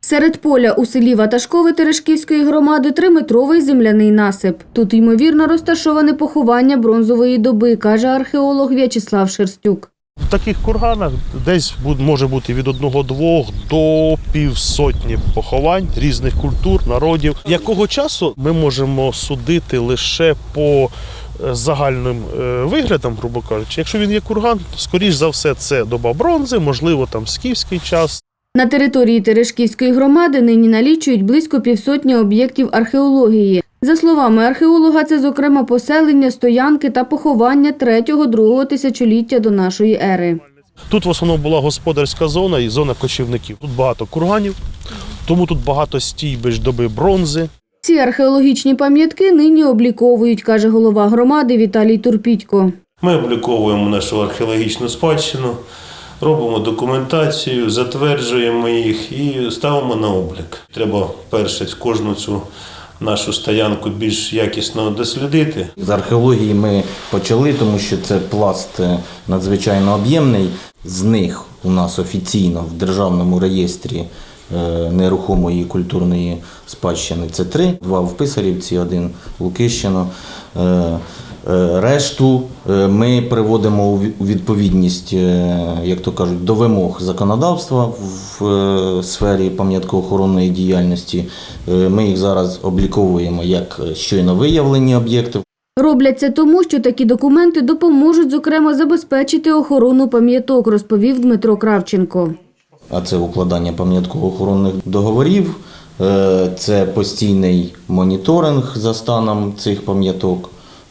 Серед поля у селі Ваташкове Терешківської громади триметровий земляний насип. Тут, ймовірно, розташоване поховання бронзової доби, каже археолог В'ячеслав Шерстюк. В таких курганах десь може бути від одного-двох до півсотні поховань різних культур, народів. Якого часу ми можемо судити лише по е, загальним е, виглядам, грубо кажучи. Якщо він є курган, скоріш за все це доба бронзи, можливо, там скіфський час. На території Терешківської громади нині налічують близько півсотні об'єктів археології. За словами археолога, це зокрема поселення, стоянки та поховання 3-2 тисячоліття до нашої ери. Тут в основному була господарська зона і зона кочівників. Тут багато курганів, тому тут багато стійбищ доби бронзи. Ці археологічні пам'ятки нині обліковують, каже голова громади Віталій Турпітько. Ми обліковуємо нашу археологічну спадщину, робимо документацію, затверджуємо їх і ставимо на облік. Треба перше кожну цю нашу стоянку більш якісно дослідити. З археології ми почали, тому що це пласт е, надзвичайно об'ємний. З них у нас офіційно в державному реєстрі е, нерухомої культурної спадщини це три: два в Писарівці, один Лукищино. Е, Решту е, ми приводимо у відповідність, е, як то кажуть, до вимог законодавства в сфері пам'яткоохоронної діяльності. Ми їх зараз обліковуємо як щойно виявлені об'єкти. Роблять це тому, що такі документи допоможуть, зокрема, забезпечити охорону пам'яток, розповів Дмитро Кравченко. а це укладання пам'ятково-охоронних договорів, це постійний моніторинг за станом цих пам'яток,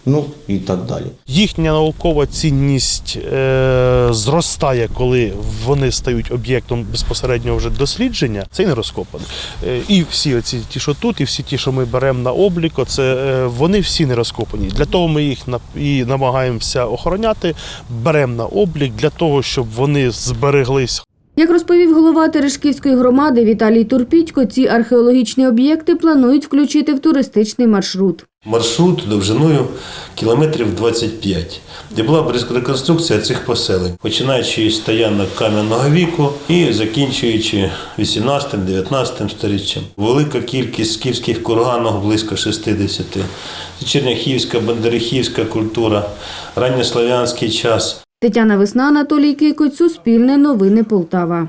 ну і так далі. Їхня наукова цінність е, зростає, коли вони стають об'єктом безпосереднього вже дослідження. Це не розкопане. Е, і всі оці ті, що тут, і всі ті, що ми беремо на облік, це е, вони всі не розкопані. Для того ми їх на- і намагаємося охороняти, беремо на облік для того, щоб вони збереглись Як розповів голова Терешківської громади Віталій Турпітько, ці археологічні об'єкти планують включити в туристичний маршрут. Маршрут довжиною кілометрів 25, де була реконструкція цих поселень, починаючи із стоянок кам'яного віку і закінчуючи 18-19 сторіччям. Велика кількість скіфських курганів, близько 60. Черняхівська, бандерихівська культура, ранньослав'янський час. Тетяна Весна, Анатолій Кикоць, Суспільне новини Полтава.